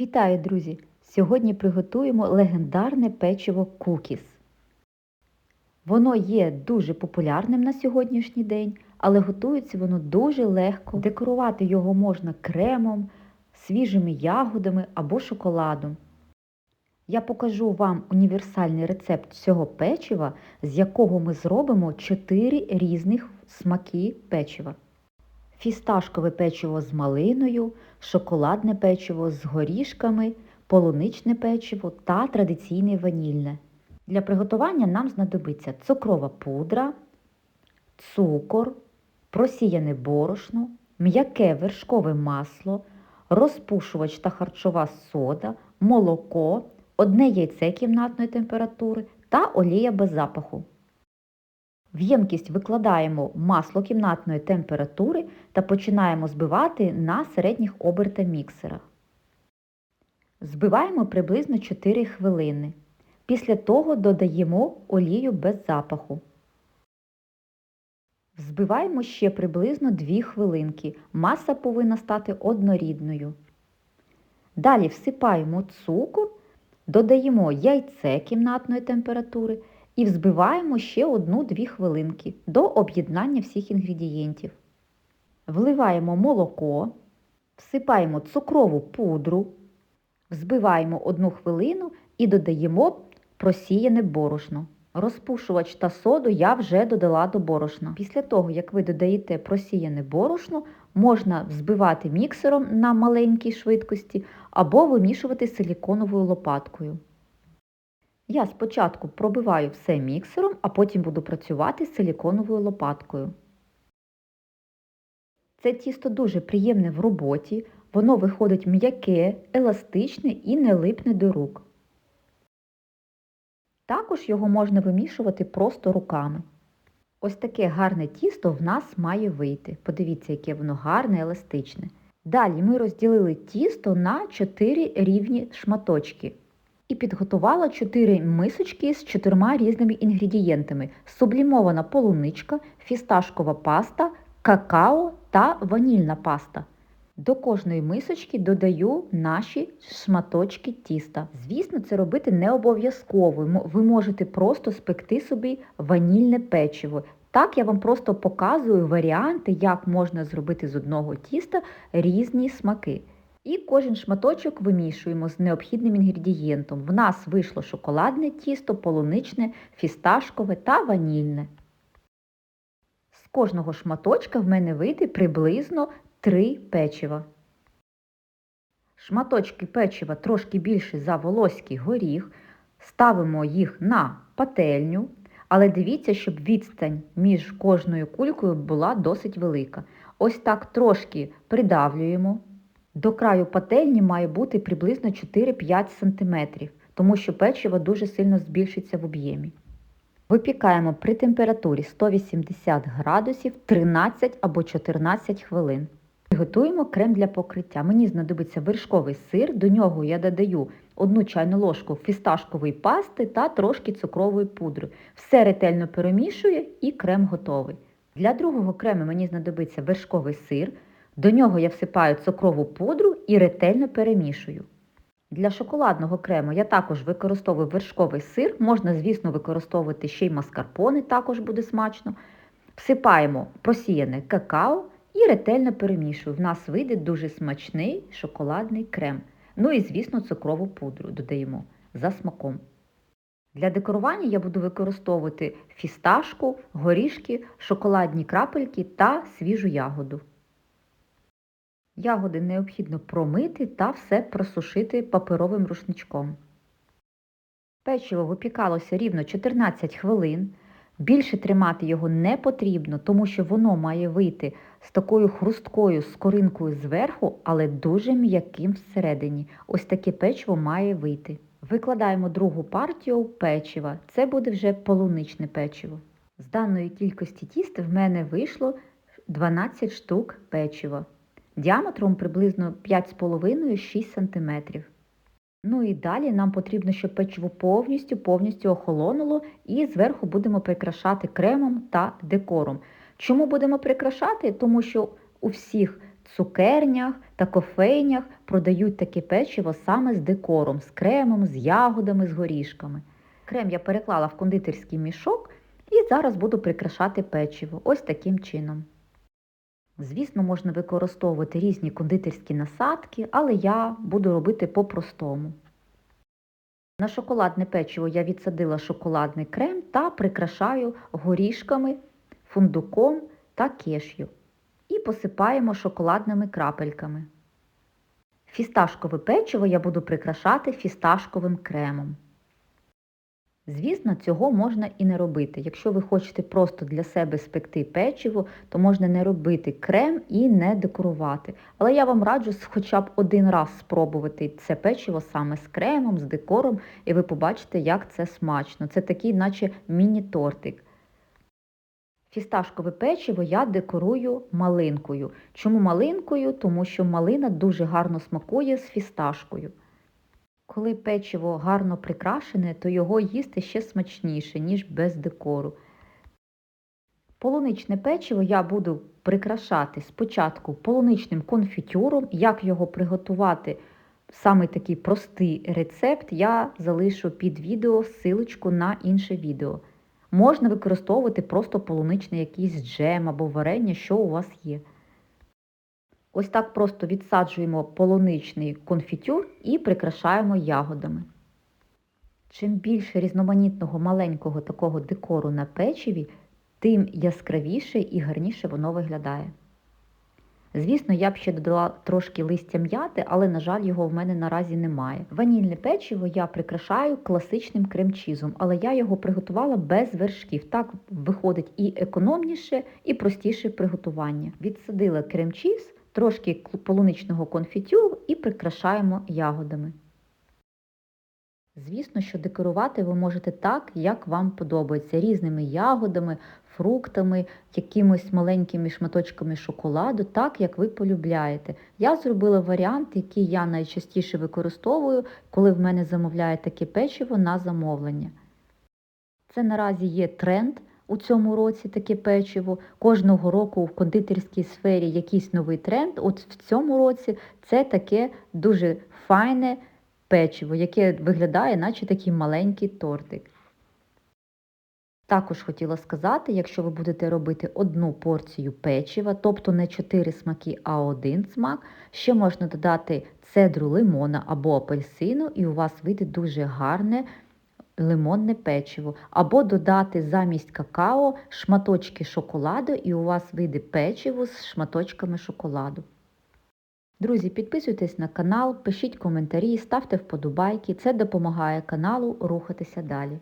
Вітаю, друзі! Сьогодні приготуємо легендарне печиво кукіс. Воно є дуже популярним на сьогоднішній день, але готується воно дуже легко. Декорувати його можна кремом, свіжими ягодами або шоколадом. Я покажу вам універсальний рецепт цього печива, з якого ми зробимо 4 різних смаки печива. Фісташкове печиво з малиною, шоколадне печиво з горішками, полуничне печиво та традиційне ванільне. Для приготування нам знадобиться цукрова пудра, цукор, просіяне борошно, м'яке вершкове масло, розпушувач та харчова сода, молоко, одне яйце кімнатної температури та олія без запаху. В ємкість викладаємо масло кімнатної температури та починаємо збивати на середніх обертах міксера. Збиваємо приблизно 4 хвилини. Після того додаємо олію без запаху. Взбиваємо ще приблизно 2 хвилинки. Маса повинна стати однорідною. Далі всипаємо цукор, додаємо яйце кімнатної температури і взбиваємо ще 1-2 хвилинки до об'єднання всіх інгредієнтів. Вливаємо молоко, всипаємо цукрову пудру, взбиваємо 1 хвилину і додаємо просіяне борошно. Розпушувач та соду я вже додала до борошна. Після того, як ви додаєте просіяне борошно, можна взбивати міксером на маленькій швидкості або вимішувати силіконовою лопаткою. Я спочатку пробиваю все міксером, а потім буду працювати з силіконовою лопаткою. Це тісто дуже приємне в роботі, воно виходить м'яке, еластичне і не липне до рук. Також його можна вимішувати просто руками. Ось таке гарне тісто в нас має вийти. Подивіться, яке воно гарне, еластичне. Далі ми розділили тісто на 4 рівні шматочки. І підготувала 4 мисочки з чотирма різними інгредієнтами: сублімована полуничка, фісташкова паста, какао та ванільна паста. До кожної мисочки додаю наші шматочки тіста. Звісно, це робити не обов'язково. Ви можете просто спекти собі ванільне печиво. Так я вам просто показую варіанти, як можна зробити з одного тіста різні смаки. І кожен шматочок вимішуємо з необхідним інгредієнтом. В нас вийшло шоколадне тісто, полуничне, фісташкове та ванільне. З кожного шматочка в мене вийде приблизно 3 печива. Шматочки печива трошки більше за волоський горіх. Ставимо їх на пательню, але дивіться, щоб відстань між кожною кулькою була досить велика. Ось так трошки придавлюємо. До краю пательні має бути приблизно 4-5 см, тому що печиво дуже сильно збільшиться в об'ємі. Випікаємо при температурі 180 градусів 13 або 14 хвилин. Готуємо крем для покриття. Мені знадобиться вершковий сир, до нього я додаю 1 чайну ложку фісташкової пасти та трошки цукрової пудри. Все ретельно перемішую і крем готовий. Для другого крему мені знадобиться вершковий сир. До нього я всипаю цукрову пудру і ретельно перемішую. Для шоколадного крему я також використовую вершковий сир, можна, звісно, використовувати ще й маскарпоне, також буде смачно. Всипаємо просіяне какао і ретельно перемішую. В нас вийде дуже смачний шоколадний крем. Ну і, звісно, цукрову пудру додаємо за смаком. Для декорування я буду використовувати фісташку, горішки, шоколадні крапельки та свіжу ягоду. Ягоди необхідно промити та все просушити паперовим рушничком. Печиво випікалося рівно 14 хвилин. Більше тримати його не потрібно, тому що воно має вийти з такою хрусткою скоринкою зверху, але дуже м'яким всередині. Ось таке печиво має вийти. Викладаємо другу партію печива. Це буде вже полуничне печиво. З даної кількості тіста в мене вийшло 12 штук печива діаметром приблизно 5,5-6 см. Ну і далі нам потрібно, щоб печиво повністю повністю охолонуло і зверху будемо прикрашати кремом та декором. Чому будемо прикрашати? Тому що у всіх цукернях та кофейнях продають таке печиво саме з декором, з кремом, з ягодами, з горішками. Крем я переклала в кондитерський мішок і зараз буду прикрашати печиво ось таким чином. Звісно, можна використовувати різні кондитерські насадки, але я буду робити по-простому. На шоколадне печиво я відсадила шоколадний крем та прикрашаю горішками, фундуком та кешю. І посипаємо шоколадними крапельками. Фісташкове печиво я буду прикрашати фісташковим кремом. Звісно, цього можна і не робити. Якщо ви хочете просто для себе спекти печиво, то можна не робити крем і не декорувати. Але я вам раджу хоча б один раз спробувати це печиво саме з кремом, з декором, і ви побачите, як це смачно. Це такий, наче міні-тортик. Фісташкове печиво я декорую малинкою. Чому малинкою? Тому що малина дуже гарно смакує з фісташкою. Коли печиво гарно прикрашене, то його їсти ще смачніше, ніж без декору. Полуничне печиво я буду прикрашати спочатку полуничним конфітюром. Як його приготувати, саме такий простий рецепт, я залишу під відео ссылочку на інше відео. Можна використовувати просто полуничний якийсь джем або варення, що у вас є. Ось так просто відсаджуємо полуничний конфітюр і прикрашаємо ягодами. Чим більше різноманітного маленького такого декору на печиві, тим яскравіше і гарніше воно виглядає. Звісно, я б ще додала трошки листя м'яти, але, на жаль, його в мене наразі немає. Ванільне печиво я прикрашаю класичним кремчізом, але я його приготувала без вершків. Так виходить і економніше, і простіше приготування. Відсадила кремчіз, трошки полуничного конфітюру і прикрашаємо ягодами. Звісно, що декорувати ви можете так, як вам подобається, різними ягодами, фруктами, якимось маленькими шматочками шоколаду, так як ви полюбляєте. Я зробила варіант, який я найчастіше використовую, коли в мене замовляють таке печиво на замовлення. Це наразі є тренд у цьому році таке печиво. Кожного року в кондитерській сфері якийсь новий тренд. От в цьому році це таке дуже файне печиво, яке виглядає, наче такий маленький тортик. Також хотіла сказати, якщо ви будете робити одну порцію печива, тобто не 4 смаки, а один смак, ще можна додати цедру лимона або апельсину, і у вас вийде дуже гарне лимонне печиво. Або додати замість какао шматочки шоколаду, і у вас вийде печиво з шматочками шоколаду. Друзі, підписуйтесь на канал, пишіть коментарі, ставте вподобайки. Це допомагає каналу рухатися далі.